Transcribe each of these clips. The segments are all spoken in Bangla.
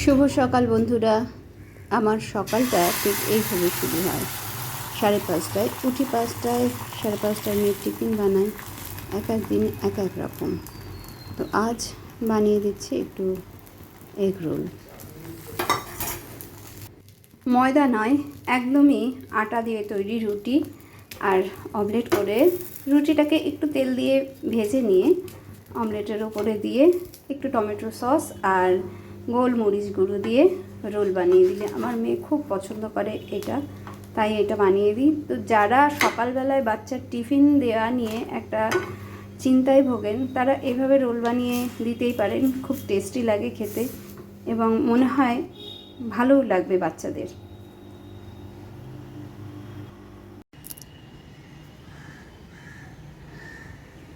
শুভ সকাল বন্ধুরা। আমার সকালটা ঠিক এইভাবে শুরু হয়। সাড়ে পাঁচটায়, উঠি পাঁচটায়, সাড়ে পাঁচটায় মেয়ের টিফিন বানাই। এক এক দিন, এক এক রকম। তো আজ বানিয়ে দিচ্ছি একটু এগ রোল। ময়দা নয়, একদমই আটা দিয়ে তৈরি রুটি আর অমলেট করে রুটিটাকে একটু তেল দিয়ে ভেজে নিয়ে অমলেটের ওপরে দিয়ে একটু টমেটো সস আর গোলমরিচ গুঁড়ো দিয়ে রোল বানিয়ে দিলে। আমার মেয়ে খুব পছন্দ করে এটা, তাই এটা বানিয়ে দিই। তো যারা সকালবেলায় বাচ্চার টিফিন দেওয়া নিয়ে একটা চিন্তায় ভোগেন, তারা এভাবে রোল বানিয়ে দিতেই পারেন। খুব টেস্টি লাগে খেতে এবং মনে হয় ভালোও লাগবে বাচ্চাদের।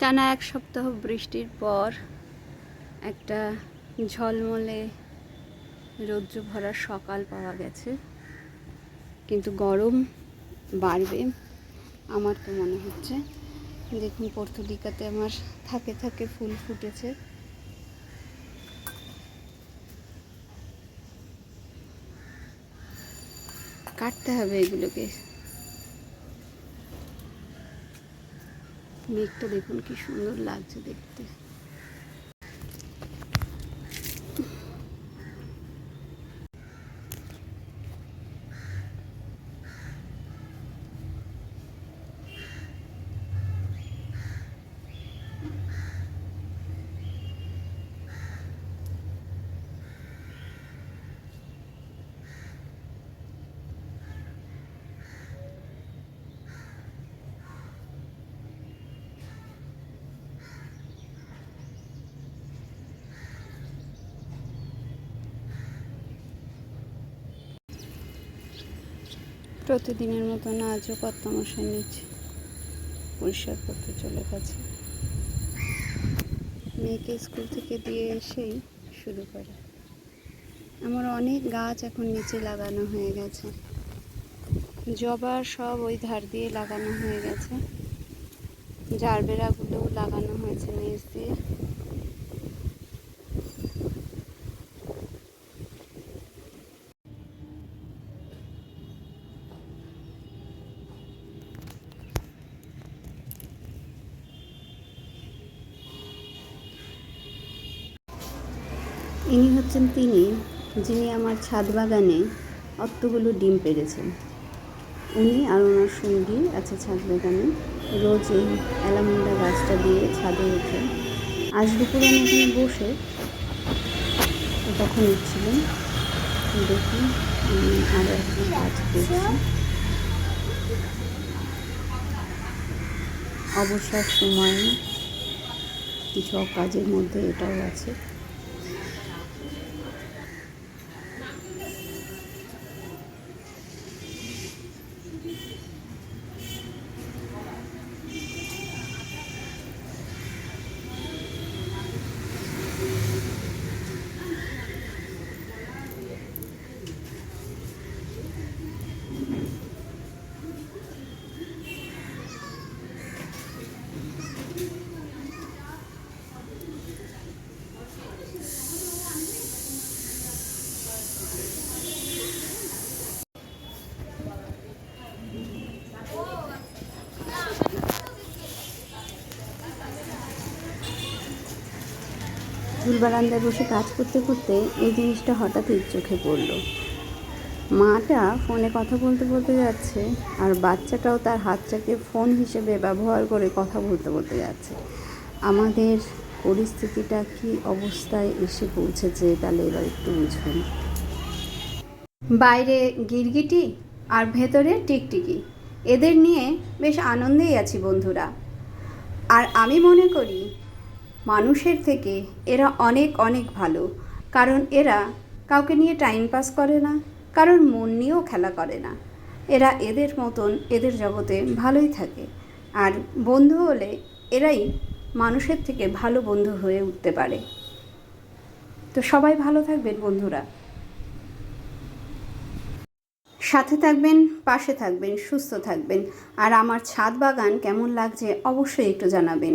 টানা এক সপ্তাহ বৃষ্টির পর একটা ঝলমলে রৌদ্র ভরা সকাল পাওয়া গেছে। কিন্তু গরম বাড়বে, আমার তো মনে হচ্ছে। দেখুন, পর্তুলিকাতে আমার থাকে থাকে ফুল ফুটেছে। কাটতে হবে এগুলোকে। মেঘটা দেখুন কি সুন্দর লাগছে দেখতে। প্রতিদিনের মতন আজও কর্তামশাই নিচে পরিষ্কার করতে চলে গেছে। মেয়েকে স্কুল থেকে দিয়ে এসেই শুরু করে। আমার অনেক গাছ এখন নিচে লাগানো হয়ে গেছে। জবার সব ওই ধার দিয়ে লাগানো হয়ে গেছে। জারবেরাগুলোও লাগানো হয়েছে নিচ দিয়ে। ইনি হচ্ছেন তিনি যিনি আমার ছাদ বাগানে অতগুলো ডিম পেড়েছেন। উনি আর ওনার সঙ্গী আছে ছাদ বাগানে। রোজ এই অ্যালামুন্ডা গাছটা দিয়ে ছাদে উঠে। আজ দুপুরে আমি এখানে বসে তখন উঠছিলেন দেখুন, আমি আরও একটা গাছ পেয়েছি অবসর সময় কিছু কাজের মধ্যে এটাও আছে। ফুল বারান্দায় বসে কাজ করতে করতে এই জিনিসটা হঠাৎই চোখে পড়ল। মাটা ফোনে কথা বলতে বলতে যাচ্ছে আর বাচ্চাটাও তার হাতটাকে ফোন হিসেবে ব্যবহার করে কথা বলতে বলতে যাচ্ছে। আমাদের পরিস্থিতিটা কি অবস্থায় এসে পৌঁছেছে তাহলে এবার একটু বুঝবেন। বাইরে গিরগিটি আর ভেতরে টিকটিকি, এদের নিয়ে বেশ আনন্দেই আছি বন্ধুরা। আর আমি মনে করি মানুষের থেকে এরা অনেক অনেক ভালো। কারণ এরা কাউকে নিয়ে টাইম পাস করে না কারোর মন নিয়েও খেলা করে না। এরা এদের মতন এদের জগতে ভালোই থাকে। আর বন্ধু হলে এরাই মানুষের থেকে ভালো বন্ধু হয়ে উঠতে পারে। তো সবাই ভালো থাকবেন বন্ধুরা। সাথে থাকবেন, পাশে থাকবেন, সুস্থ থাকবেন। আর আমার ছাদ বাগান কেমন লাগছে অবশ্যই একটু জানাবেন।